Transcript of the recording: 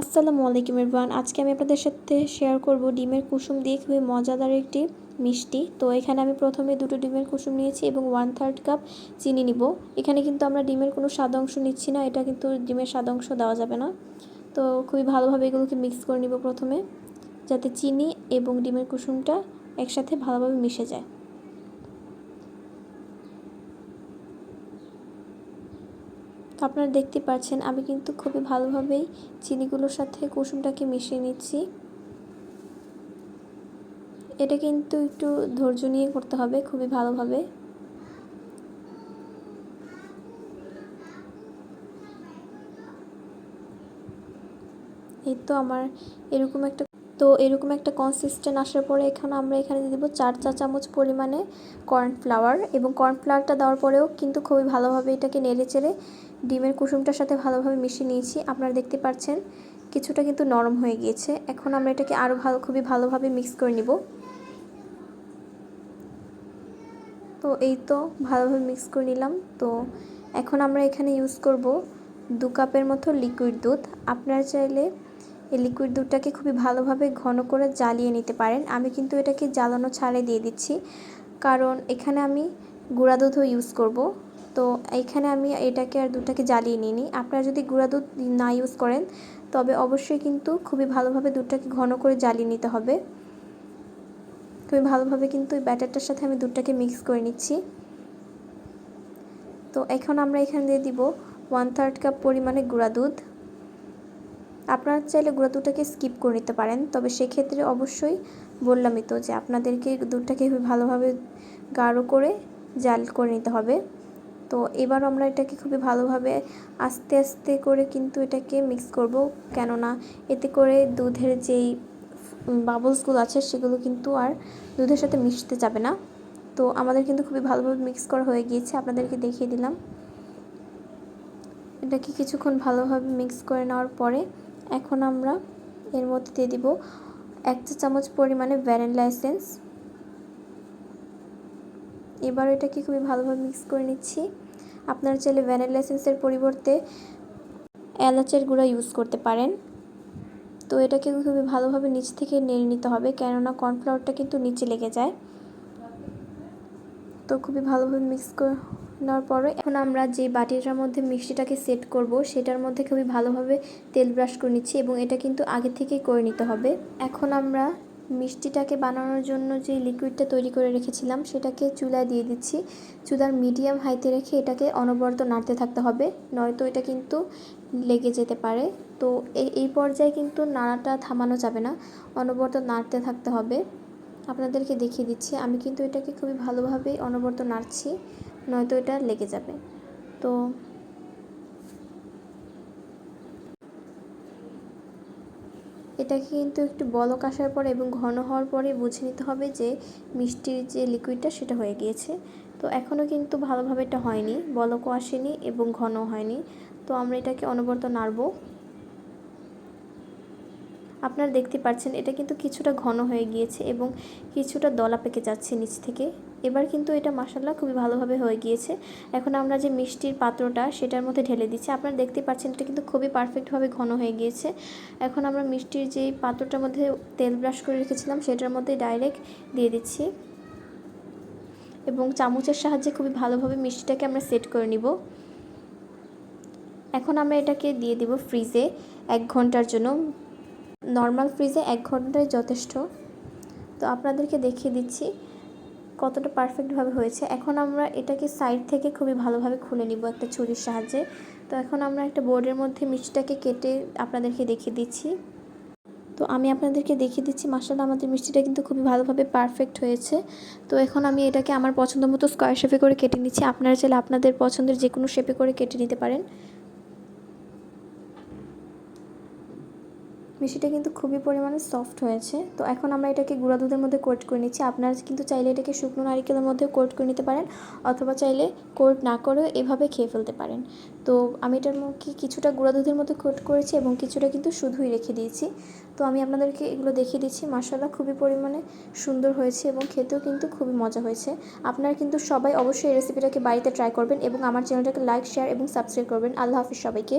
আসসালামু আলাইকুম এরবান আজকে আমি আপনাদের সাথে শেয়ার করব ডিমের কুসুম দিয়ে খুবই মজাদার একটি মিষ্টি। তো এখানে আমি প্রথমে দুটো ডিমের কুসুম নিয়েছি এবং ওয়ান থার্ড কাপ চিনি নিব। এখানে কিন্তু আমরা ডিমের কোনো স্বাদ অংশ নিচ্ছি না, এটা কিন্তু ডিমের স্বাদ অংশ দেওয়া যাবে না। তো খুবই ভালোভাবে এগুলোকে মিক্স করে নিব প্রথমে, যাতে চিনি এবং ডিমের কুসুমটা একসাথে ভালোভাবে মিশে যায়। আপনারা দেখতে পাচ্ছেন, আমি কিন্তু খুবই ভালোভাবেই চিনিগুলোর সাথে কুসুমটাকে মিশিয়ে নিচ্ছি। এটা কিন্তু একটু ধৈর্য নিয়ে করতে হবে, খুবই ভালোভাবে। এই তো আমার এরকম একটা তো এরকম একটা কনসিস্টেন্ট আসার পরে এখানে আমরা এখানে দিয়ে দেবো চার চা চামচ পরিমাণে কর্নফ্লাওয়ার এবং কর্নফ্লাওয়ারটা দেওয়ার পরেও কিন্তু খুবই ভালোভাবে এটাকে নেড়ে চেড়ে ডিমের কুসুমটার সাথে ভালোভাবে মিশিয়ে নিয়েছি। আপনারা দেখতে পাচ্ছেন কিছুটা কিন্তু নরম হয়ে গিয়েছে। এখন আমরা এটাকে আরও ভালো, খুবই ভালোভাবে মিক্স করে নিব। তো এই তো ভালোভাবে মিক্স করে নিলাম। তো এখন আমরা এখানে ইউজ করব দু কাপের মতো লিকুইড দুধ। আপনারা চাইলে এই লিকুইড দুধটাকে খুবই ভালোভাবে ঘন করে জ্বালিয়ে নিতে পারেন। আমি কিন্তু এটাকে জ্বালানো ছাড়ে দিয়ে দিচ্ছি। কারণ এখানে আমি গুঁড়া দুধও ইউজ করব। তো এখানে আমি এটাকে আর দুধটাকে জ্বালিয়ে নিইনি। আপনারা যদি গুঁড়া দুধ না ইউজ করেন, তবে অবশ্যই কিন্তু খুবই ভালোভাবে দুধটাকে ঘন করে জ্বালিয়ে নিতে হবে। খুবই ভালোভাবে কিন্তু এই ব্যাটারটার সাথে আমি দুধটাকে মিক্স করে নিচ্ছি। তো এখন আমরা এখানে দিয়ে দিব ওয়ান থার্ড কাপ পরিমাণে গুঁড়া দুধ। আপনারা চাইলে গুঁড়া দুধটাকে স্কিপ করে নিতে পারেন। তবে সেক্ষেত্রে অবশ্যই বললামই তো যে আপনাদেরকে দুধটাকে ভালোভাবে গাঢ় করে জাল করে নিতে হবে। তো এবার আমরা এটাকে খুবই ভালোভাবে আস্তে আস্তে করে কিন্তু এটাকে মিক্স করব। কেননা এতে করে দুধের যেই বাবলসগুলো আছে সেগুলো কিন্তু আর দুধের সাথে মিশতে যাবে না। তো আমাদের কিন্তু খুবই ভালোভাবে মিক্স করা হয়ে গিয়েছে। আপনাদেরকে দেখিয়ে দিলাম। এটাকে কিছুক্ষণ ভালোভাবে মিক্স করে নেওয়ার পরে এখন আমরা এর মধ্যে দিয়ে দিব এক চা চামচ পরিমাণে ভ্যানিলা এসেন্স। এবার এটাকে খুবই ভালোভাবে মিক্স করে নিচ্ছি। আপনারা চাইলে ভ্যানিলা এসেন্সের পরিবর্তে এলাচের গুঁড়া ইউজ করতে পারেন। তো এটাকে খুবই ভালোভাবে নিচ থেকে নেড়ে নিতে হবে, কেননা কর্নফ্লাওয়ারটা কিন্তু নিচে লেগে যায়। তো খুবই ভালোভাবে মিক্স করে নেওয়ার পরে এখন আমরা যে বাটিটার মধ্যে মিষ্টিটাকে সেট করব, সেটার মধ্যে খুবই ভালোভাবে তেল ব্রাশ করে নিচ্ছি এবং এটা কিন্তু আগে থেকেই করে নিতে হবে। এখন আমরা মিষ্টিটাকে বানানোর জন্য যে লিকুইডটা তৈরি করে রেখেছিলাম, সেটাকে চুলায় দিয়ে দিচ্ছি। চুলার মিডিয়াম হাইতে রেখে এটাকে অনবরত নাড়তে থাকতে হবে, নয়তো এটা কিন্তু লেগে যেতে পারে। তো এই এই পর্যায়ে কিন্তু নাড়াটা থামানো যাবে না, অনবরত নাড়তে থাকতে হবে। আপনাদেরকে দেখিয়ে দিচ্ছি, আমি কিন্তু এটাকে খুবই ভালোভাবেই অনবরত নাড়ছি। নয়তো এটা লেগে যাবে। তো এটাকে কিন্তু একটু বলক আসার পরে এবং ঘন হওয়ার পরে বুঝে নিতে হবে যে মিষ্টির যে লিকুইডটা সেটা হয়ে গিয়েছে। তো এখনও কিন্তু ভালোভাবে এটা হয়নি, বলকও আসেনি এবং ঘনও হয়নি। তো আমরা এটাকে অনবরত নাড়ব। আপনারা দেখতে পাচ্ছেন এটা কিন্তু কিছুটা ঘন হয়ে গিয়েছে এবং কিছুটা দলা পেকে যাচ্ছে নিচ থেকে। এবার কিন্তু এটা মাসাল্লাহ খুবই ভালোভাবে হয়ে গিয়েছে। এখন আমরা যে মিষ্টির পাত্রটা, সেটার মধ্যে ঢেলে দিচ্ছি। আপনারা দেখতে পাচ্ছেন, এটা কিন্তু খুবই পারফেক্টভাবে ঘন হয়ে গিয়েছে। এখন আমরা মিষ্টির যেই পাত্রটার মধ্যে তেল ব্রাশ করে রেখেছিলাম, সেটার মধ্যে ডাইরেক্ট দিয়ে দিচ্ছি। এবং চামচের সাহায্যে খুবই ভালোভাবে মিষ্টিটাকে আমরা সেট করে নিব। এখন আমরা এটাকে দিয়ে দিব ফ্রিজে এক ঘণ্টার জন্য। নর্মাল ফ্রিজে এক ঘন্টায় যথেষ্ট। তো আপনাদেরকে দেখিয়ে দিচ্ছি কতটা পারফেক্টভাবে হয়েছে। এখন আমরা এটাকে সাইড থেকে খুবই ভালোভাবে খুলে নিব একটা ছুরির সাহায্যে। তো এখন আমরা একটা বোর্ডের মধ্যে মিষ্টিটাকে কেটে আপনাদেরকে দেখিয়ে দিচ্ছি। তো আমি আপনাদেরকে দেখিয়ে দিচ্ছি মাসাল আমাদের মিষ্টিটা কিন্তু খুবই ভালোভাবে পারফেক্ট হয়েছে। তো এখন আমি এটাকে আমার পছন্দ মতো স্কোয়ার শেপে করে কেটে নিচ্ছি। আপনারা চাইলে আপনাদের পছন্দের যে কোনো শেপে করে কেটে নিতে পারেন। মিষ্টিটা কিন্তু খুবই পরিমাণে সফট হয়েছে। তো এখন আমরা এটাকে গুঁড়া দুধের মধ্যে কোট করে নিচ্ছি। আপনারা কিন্তু চাইলে এটাকে শুকনো নারিকেলের মধ্যে কোট করে নিতে পারেন অথবা চাইলে কোট না করেও এভাবে খেয়ে ফেলতে পারেন। তো আমি এটার মধ্যে কিছুটা গুঁড়া দুধের মধ্যে কোট করেছি এবং কিছুটা কিন্তু শুধুই রেখে দিয়েছি। তো আমি আপনাদেরকে এগুলো দেখিয়ে দিচ্ছি। মশলা খুবই পরিমাণে সুন্দর হয়েছে এবং খেতেও কিন্তু খুবই মজা হয়েছে। আপনারা কিন্তু সবাই অবশ্যই এই রেসিপিটাকে বাড়িতে ট্রাই করবেন এবং আমার চ্যানেলটাকে লাইক শেয়ার এবং সাবস্ক্রাইব করবেন। আল্লাহ হাফিজ সবাইকে।